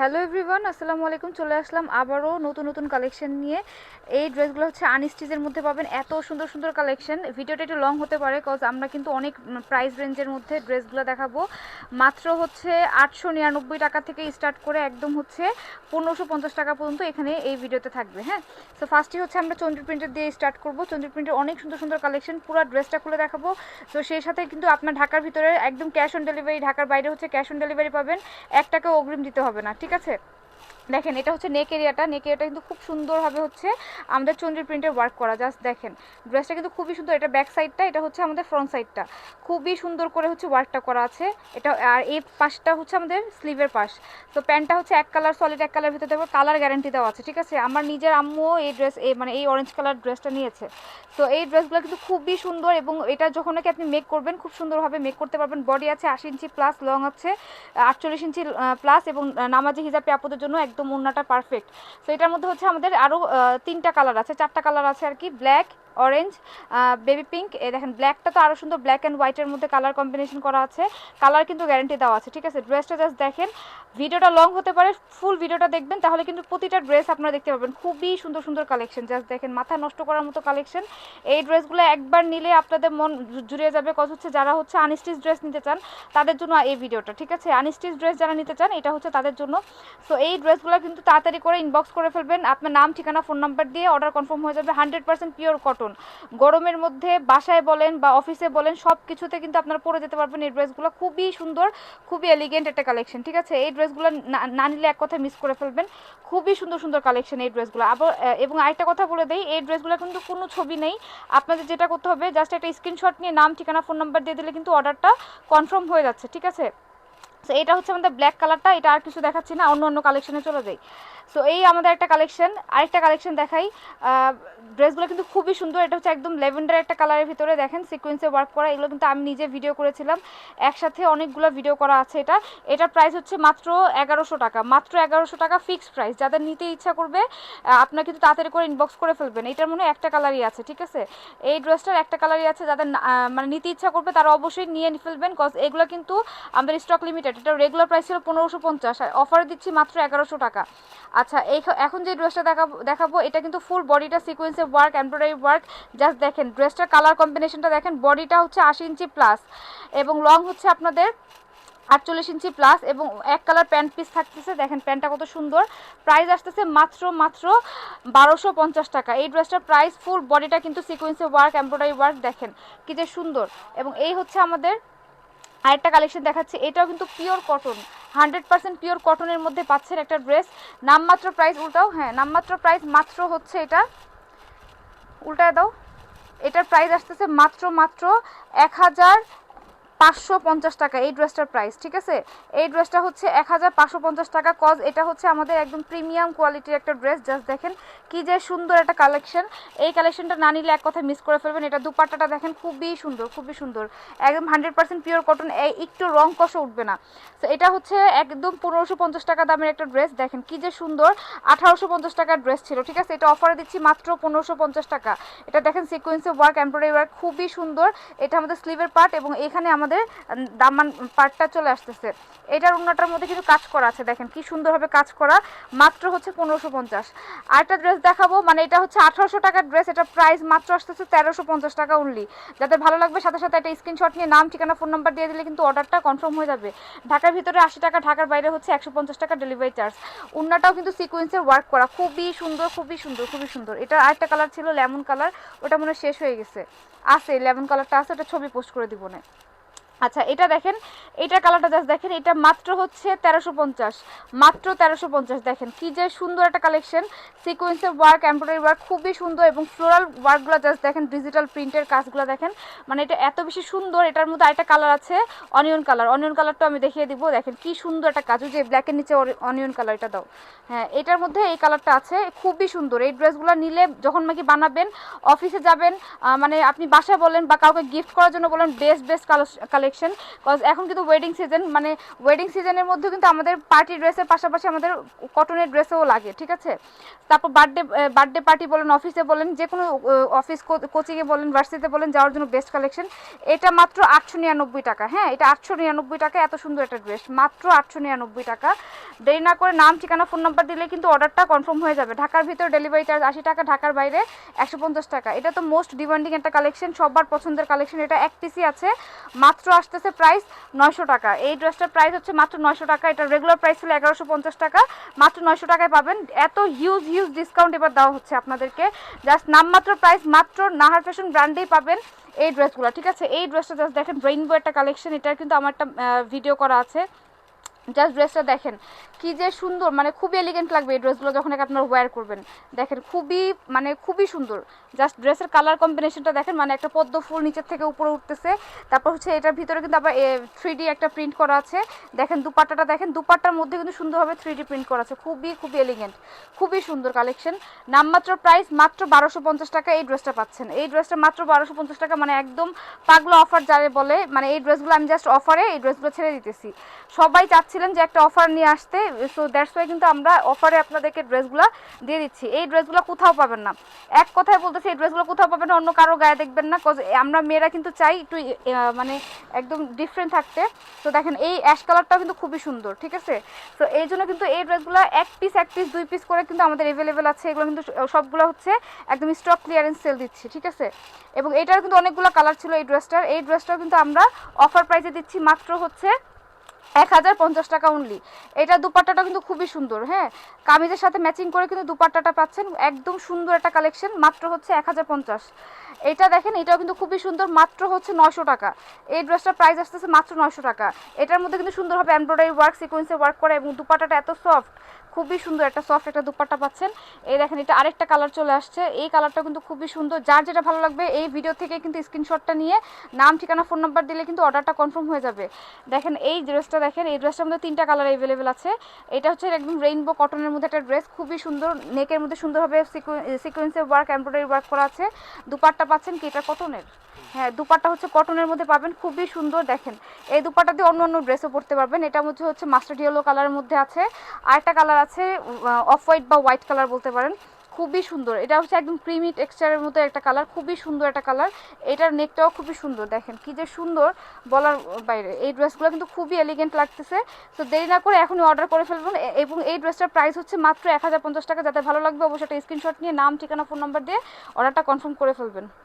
Hello everyone আসসালামু আলাইকুম। চলে আসলাম আবারও নতুন নতুন কালেকশন নিয়ে। এই ড্রেসগুলো হচ্ছে আনস্টিচের মধ্যে পাবেন। এত সুন্দর সুন্দর কালেকশন ভিডিওটা একটু লং হতে পারে কজ আমরা কিন্তু অনেক প্রাইস রেঞ্জের মধ্যে ড্রেসগুলো দেখাবো। মাত্র হচ্ছে আটশো নিরানব্বই টাকা থেকে স্টার্ট করে একদম হচ্ছে পনেরোশো পঞ্চাশ টাকা পর্যন্ত এখানে এই ভিডিওতে থাকবে হ্যাঁ? তো ফার্স্টে হচ্ছে আমরা চন্দ্র প্রিন্টের দিয়ে স্টার্ট করব। চন্দ্র প্রিন্টের অনেক সুন্দর সুন্দর কালেকশন পুরো ড্রেসটা খুলে দেখাবো। তো সেই সাথে কিন্তু আপনার ঢাকার ভিতরে একদম ক্যাশ অন ডেলিভারি ঢাকার বাইরে হচ্ছে ক্যাশ অন ডেলিভারি পাবেন। এক টাকাও অগ্রিম দিতে হবে না, ঠিক আছে? দেখেন, এটা হচ্ছে নেক এরিয়াটা নেক এরিয়াটা কিন্তু খুব সুন্দরভাবে হচ্ছে আমাদের চন্দ্রী প্রিন্টের ওয়ার্ক করা। জাস্ট দেখেন ড্রেসটা কিন্তু খুবই সুন্দর। এটা ব্যাক সাইডটা এটা হচ্ছে আমাদের ফ্রন্ট সাইডটা খুবই সুন্দর করে হচ্ছে ওয়ার্কটা করা আছে। এটা, আর এই পাশটা হচ্ছে আমাদের স্লিভের পাশ। তো প্যান্টটা হচ্ছে এক কালার সলিড এক কালার ভিতরে দেবো। কালার গ্যারান্টি দেওয়া আছে, ঠিক আছে? আমার নিজের আম্মুও এই ড্রেস এই মানে এই অরেঞ্জ কালার ড্রেসটা নিয়েছে। তো এই ড্রেসগুলো কিন্তু খুবই সুন্দর এবং এটা যখন নাকি আপনি মেক করবেন, খুব সুন্দরভাবে মেক করতে পারবেন। বডি আছে আশি ইঞ্চি প্লাস লং আছে আটচল্লিশ ইঞ্চি প্লাস এবং নামাজি হিজাবি আপুদের জন্য একদম ওড়নাটা পারফেক্ট তো এটার মধ্যে হচ্ছে আমাদের আরও তিনটা কালার আছে, চারটা কালার আছে আর কি ব্ল্যাক অরেঞ্জ বেবি পিঙ্ক এ দেখেন ব্ল্যাকটা তো আরও সুন্দর ব্ল্যাক অ্যান্ড হোয়াইটের মধ্যে কালার কম্বিনেশন করা আছে। কালার কিন্তু গ্যারেন্টি দেওয়া আছে, ঠিক আছে? ড্রেসটা জাস্ট দেখেন ভিডিওটা লং হতে পারে ফুল ভিডিওটা দেখবেন, তাহলে কিন্তু প্রতিটা ড্রেস আপনারা দেখতে পাবেন। খুবই সুন্দর সুন্দর কালেকশন জাস্ট দেখেন, মাথা নষ্ট করার মতো কালেকশন এই ড্রেসগুলো একবার নিলে আপনাদের মন জুড়িয়ে যাবে কজ হচ্ছে যারা হচ্ছে আনস্টিচ ড্রেস নিতে চান, তাদের জন্য এই ভিডিওটা ঠিক আছে? আনস্টিচ ড্রেস যারা নিতে চান, এটা হচ্ছে তাদের জন্য। সো এই ড্রেসগুলো কিন্তু তাড়াতাড়ি করে ইনবক্স করে ফেলবেন। আপনার নাম, ঠিকানা ফোন নাম্বার দিয়ে অর্ডার কনফার্ম হয়ে যাবে হান্ড্রেড পার্সেন্ট পিওর কটন গরমের মধ্যে বাসায় বলেন বা অফিসে বলেন সব কিছুতে কিন্তু আপনারা পরে যেতে পারবেন। এই ড্রেসগুলো খুবই সুন্দর, খুবই এলিগেন্ট একটা কালেকশন ঠিক আছে? এই ড্রেসগুলো না- নিলে এক কথা মিস করে ফেলবেন। খুবই সুন্দর সুন্দর কালেকশন এই ড্রেসগুলো। আবার এবং আরেকটা কথা বলে দেই, এই ড্রেসগুলো কিন্তু কোনো ছবি নেই। আপনাদের যেটা করতে হবে জাস্ট একটা স্ক্রিনশট নিয়ে নাম, ঠিকানা ফোন নাম্বার দিয়ে দিলে কিন্তু অর্ডারটা কনফার্ম হয়ে যাচ্ছে, ঠিক আছে? সো এটা হচ্ছে আমাদের ব্ল্যাক কালারটা এটা আর কিছু দেখাচ্ছি না, অন্য অন্য কালেকশনে চলে যাই। সো এই আমাদের একটা কালেকশন আরেকটা কালেকশন দেখাই। ড্রেসগুলো কিন্তু খুবই সুন্দর, এটা হচ্ছে একদম লেভেন্ডার একটা কালারের ভিতরে দেখেন সিকোয়েন্সে ওয়ার্ক করা, এগুলো কিন্তু আমি নিজে ভিডিও করেছিলাম। একসাথে অনেকগুলো ভিডিও করা আছে এটা। এটার প্রাইস হচ্ছে মাত্র এগারোশো টাকা, মাত্র এগারোশো টাকা ফিক্সড প্রাইস যাদের নিতে ইচ্ছা করবে আপনারা কিন্তু তাড়াতাড়ি করে ইনবক্স করে ফেলবেন। এটার মনে একটা কালারই আছে, ঠিক আছে? এই ড্রেসটার একটা কালারই আছে, যাদের মানে নিতে ইচ্ছা করবে, তারা অবশ্যই নিয়ে ফেলবেন কজ এগুলো কিন্তু আমাদের স্টক লিমিটেড এটা রেগুলার প্রাইস ছিল পনেরোশো পঞ্চাশ অফারে দিচ্ছি মাত্র এগারোশো টাকা। আচ্ছা এই এখন যে ড্রেসটা দেখাবো দেখাবো, এটা কিন্তু ফুল বডিটা সিকোয়েন্সে ওয়ার্ক এমব্রয়ডারি ওয়ার্ক জাস্ট দেখেন, ড্রেসটার কালার কম্বিনেশনটা দেখেন বডিটা হচ্ছে আশি ইঞ্চি প্লাস এবং লং হচ্ছে আপনাদের আটচল্লিশ ইঞ্চি প্লাস এবং এক কালার প্যান্ট পিস থাকতেছে, দেখেন প্যান্টটা কত সুন্দর। প্রাইস আসতেছে মাত্র মাত্র বারোশো পঞ্চাশ টাকা। এই ড্রেসটার প্রাইস ফুল বডিটা কিন্তু সিকোয়েন্সে ওয়ার্ক এমব্রয়ডারি ওয়ার্ক দেখেন, কি যে সুন্দর। এবং এই হচ্ছে আমাদের আরেকটা কালেকশন দেখাচ্ছি, এটাও কিন্তু pure cotton hundred percent pure কটনের মধ্যে পাচ্ছেন একটা ড্রেস। নামমাত্র প্রাইস উল্টাও হ্যাঁ নামমাত্র প্রাইস মাত্র হচ্ছে এটা। উল্টায় দাও। এটার প্রাইস আসতেছে মাত্র মাত্র এক হাজার পাঁচশো পঞ্চাশ টাকা এই ড্রেসটার প্রাইস, ঠিক আছে? এই ড্রেসটা হচ্ছে এক হাজার পাঁচশো পঞ্চাশ টাকা। কজ এটা হচ্ছে আমাদের একদম প্রিমিয়াম কোয়ালিটির একটা ড্রেস। জাস্ট দেখেন কি যে সুন্দর একটা কালেকশন। এই কালেকশনটা না নিলে এক কথা মিস করে ফেলবেন। এটা দুপাট্টাটা দেখেন খুবই সুন্দর খুবই সুন্দর। একদম হান্ড্রেড পার্সেন্ট পিওর কটন, এই একটু রং কষে উঠবে না। তো এটা হচ্ছে একদম পনেরোশো পঞ্চাশ টাকা দামের একটা ড্রেস। দেখেন কি যে সুন্দর আঠারোশো পঞ্চাশ টাকার ড্রেস ছিল, ঠিক আছে? এটা অফারে দিচ্ছি মাত্র পনেরোশো পঞ্চাশ টাকা। এটা দেখেন সিকোয়েন্সে ওয়ার্ক এমব্রয়ডারি ওয়ার্ক খুবই সুন্দর। এটা আমাদের স্লিভের পার্ট এবং এখানে আমাদের উম, দামান পার্টটা চলে আসতেছে। এটার অন্যটার মধ্যে কিন্তু কাজ করা আছে দেখেন কি সুন্দরভাবে কাজ করা। মাত্র হচ্ছে পনেরোশো পঞ্চাশ। আরেকটা ড্রেস দেখাবো মানে এটা হচ্ছে আঠারোশো টাকার ড্রেস এটা প্রাইস মাত্র আসতেছে তেরোশো পঞ্চাশ টাকা অনলি যাদের ভালো লাগবে সাথে সাথে একটা স্ক্রিনশট নিয়ে নাম ঠিকানা ফোন নাম্বার দিয়ে দিলে কিন্তু অর্ডারটা কনফার্ম হয়ে যাবে। ঢাকার ভিতরে আশি টাকা ঢাকার বাইরে হচ্ছে একশো পঞ্চাশ টাকা ডেলিভারি চার্জ উন্নাটাও কিন্তু সিকোয়েন্সের ওয়ার্ক করা। খুবই সুন্দর খুবই সুন্দর খুবই সুন্দর। এটা আরেকটা কালার ছিল লেমন কালার ওটা মনে শেষ হয়ে গেছে। আছে লেমন কালারটা আছে ওটা ছবি পোস্ট করে দিব না। আচ্ছা এটা দেখেন, এটা কালারটা জাস্ট দেখেন, এটা মাত্র হচ্ছে তেরোশো পঞ্চাশ। মাত্র তেরোশো পঞ্চাশ, দেখেন কি যে সুন্দর একটা কালেকশন সিকোয়েন্সের ওয়ার্ক এমব্রয়ডারি ওয়ার্ক খুবই সুন্দর এবং ফ্লোরাল ওয়ার্কগুলো জাস্ট দেখেন ডিজিটাল প্রিন্টের কাজগুলো দেখেন। মানে এটা এত বেশি সুন্দর, এটার মধ্যে আরেকটা কালার আছে অনিয়ন কালার অনিয়ন কালারটা আমি দেখিয়ে দিব, দেখেন কি সুন্দর একটা কাজ যে ব্ল্যাকের নিচে অনিয়ন কালার এটা দাও। হ্যাঁ এটার মধ্যে এই কালারটা আছে, খুবই সুন্দর। এই ড্রেসগুলো নিলে যখন নাকি বানাবেন অফিসে যাবেন মানে আপনি বাসায় বলেন বা কাউকে গিফট করার জন্য বলেন best best collection collection cause এখন কিন্তু ওয়েডিং সিজন মানে ওয়েডিং সিজনের মধ্যে কিন্তু আমাদের পার্টি ড্রেসের পাশাপাশি আমাদের কটনের ড্রেসও লাগে, ঠিক আছে? তারপর বার্থডে বার্থডে পার্টি বলেন অফিসে বলেন যে কোনো অফিস কোচিংয়ে বলেন ভার্সিটিতে বলেন, যাওয়ার জন্য বেস্ট কালেকশন এটা মাত্র আটশো নিরানব্বই টাকা। হ্যাঁ এটা আটশো নিরানব্বই টাকা, এত সুন্দর একটা ড্রেস মাত্র আটশো নিরানব্বই টাকা। দেরি না করে নাম, ঠিকানা ফোন নাম্বার দিলে কিন্তু অর্ডারটা কনফার্ম হয়ে যাবে। ঢাকার ভিতরে ডেলিভারি চার্জ আশি টাকা, ঢাকার বাইরে একশো পঞ্চাশ টাকা। এটা তো মোস্ট ডিমান্ডিং একটা কালেকশন সবার পছন্দের কালেকশন এটা এক পিসি আছে, মাত্র আসতেছে প্রাইস নয়শো টাকা। এই ড্রেসটার প্রাইস হচ্ছে মাত্র নয়শো টাকা। এটা রেগুলার প্রাইস ছিল এগারোশো পঞ্চাশ টাকা। মাত্র নয়শো টাকায় পাবেন। এত হিউজ হিউজ ডিসকাউন্ট এবার দেওয়া হচ্ছে আপনাদেরকে। জাস্ট নামমাত্র প্রাইস মাত্র নাহার ফ্যাশন ব্র্যান্ডেই পাবেন এই ড্রেসগুলো ঠিক আছে? এই ড্রেসটা জাস্ট দেখেন রেইনবো একটা কালেকশন এটার কিন্তু আমার একটা ভিডিও করা আছে। জাস্ট ড্রেসটা দেখেন। কি যে সুন্দর মানে খুবই এলিগেন্ট লাগবে এই ড্রেসগুলো যখন আপনারা ওয়্যার করবেন। দেখেন, খুবই মানে খুবই সুন্দর। জাস্ট ড্রেসের কালার কম্বিনেশনটা দেখেন মানে একটা পদ্ম ফুল নিচের থেকে উপরে উঠতেছে। তারপর হচ্ছে এটার ভিতরে কিন্তু আবার থ্রি একটা প্রিন্ট করা আছে। দেখেন, দুপাট্টাটা দেখেন, দুপাট্টার মধ্যে কিন্তু সুন্দরভাবে থ্রি প্রিন্ট করা আছে। খুবই খুবই এলিগেন্ট খুবই সুন্দর কালেকশন নামমাত্র প্রাইস মাত্র বারোশো পঞ্চাশ টাকা এই ড্রেসটা পাচ্ছেন। এই ড্রেসটা মাত্র বারোশো পঞ্চাশ টাকা মানে একদম পাগলো অফার যারে বলে মানে এই ড্রেসগুলো আমি জাস্ট অফারে এই ড্রেসগুলো ছেড়ে দিতেছি। সবাই চাচ্ছিলেন যে একটা অফার নিয়ে আসতে সো দ্যাটস ওয়াই কিন্তু আমরা অফারে আপনাদেরকে ড্রেসগুলো দিয়ে দিচ্ছি। এই ড্রেসগুলো কোথাও পাবেন না। এক কথায় বলতেছি, এই ড্রেসগুলো কোথাও পাবেন না, অন্য কারও গায়ে দেখবেন না কজ আমরা মেয়েরা কিন্তু চাই একটু মানে একদম ডিফারেন্ট থাকতে। তো দেখেন, এই অ্যাশ কালারটাও কিন্তু খুবই সুন্দর, ঠিক আছে? তো এই জন্য কিন্তু এই ড্রেসগুলো এক পিস এক পিস দুই পিস করে কিন্তু আমাদের অ্যাভেলেবেল আছে। এগুলো কিন্তু সবগুলো হচ্ছে একদম স্টক ক্লিয়ারেন্স সেল দিচ্ছি, ঠিক আছে? এবং এটার কিন্তু অনেকগুলো কালার ছিল এই ড্রেসটার। এই ড্রেসটাও কিন্তু আমরা অফার প্রাইসে দিচ্ছি, মাত্র হচ্ছে এক হাজার পঞ্চাশ টাকা অনলি এটা দুপাট্টাটা কিন্তু খুবই সুন্দর হ্যাঁ? কামিজের সাথে ম্যাচিং করে কিন্তু দুপাট্টাটা পাচ্ছেন। একদম সুন্দর একটা কালেকশন মাত্র হচ্ছে এক হাজার পঞ্চাশ। এটা দেখেন, এটাও কিন্তু খুবই সুন্দর, মাত্র হচ্ছে নয়শো টাকা। এই ড্রেসটার প্রাইস আসতেছে মাত্র নয়শো টাকা। এটার মধ্যে কিন্তু সুন্দরভাবে এমব্রয়ডারি ওয়ার্ক সিকোয়েন্সে ওয়ার্ক করা এবং দুপাট্টাটা এত সফট খুবই সুন্দর একটা সফট একটা দুপাট্টা পাচ্ছেন। এই দেখেন, এটা আরেকটা কালার চলে আসছে। এই কালারটা কিন্তু খুবই সুন্দর। যার যেটা ভালো লাগবে, এই ভিডিও থেকে কিন্তু স্ক্রিনশটটা নিয়ে নাম, ঠিকানা ফোন নাম্বার দিলে কিন্তু অর্ডারটা কনফার্ম হয়ে যাবে। দেখেন, এই ড্রেসটা দেখেন, এই ড্রেসটার মধ্যে তিনটা কালার অ্যাভেলেবেল আছে। এটা হচ্ছে একদম রেইনবো কটনের মধ্যে একটা ড্রেস খুবই সুন্দর। নেকের মধ্যে সুন্দরভাবে সিকোয়েন্সের ওয়ার্ক এমব্রয়ডারি ওয়ার্ক করা আছে। দুপাট্টা পাচ্ছেন কি, এটা কটনের হ্যাঁ দুপাট্টা হচ্ছে কটনের মধ্যে পাবেন। খুবই সুন্দর, দেখেন। এই দুপাট্টা দিয়ে অন্য অন্য ড্রেসও পরতে পারবেন। এটার মধ্যে হচ্ছে মাস্টার্ড ইয়েলো কালারের মধ্যে আছে। আরেকটা কালার আছে অফ হোয়াইট বা হোয়াইট কালার বলতে পারেন। খুবই সুন্দর। এটা হচ্ছে একদম ক্রিমি টেক্সচারের মতো একটা কালার খুবই সুন্দর একটা কালার এটার নেকটাও খুবই সুন্দর। দেখেন কি যে সুন্দর বলার বাইরে। এই ড্রেসগুলো কিন্তু খুবই এলিগেন্ট লাগতেছে। তো দেরি না করে এখনই অর্ডার করে ফেলবেন। এবং এই ড্রেসটার প্রাইস হচ্ছে মাত্র এক হাজার পঞ্চাশ টাকা। যাতে ভালো লাগবে অবশ্যই একটা স্ক্রিনশট নিয়ে, নাম, ঠিকানা ফোন নাম্বার দিয়ে অর্ডারটা কনফার্ম করে ফেলবেন।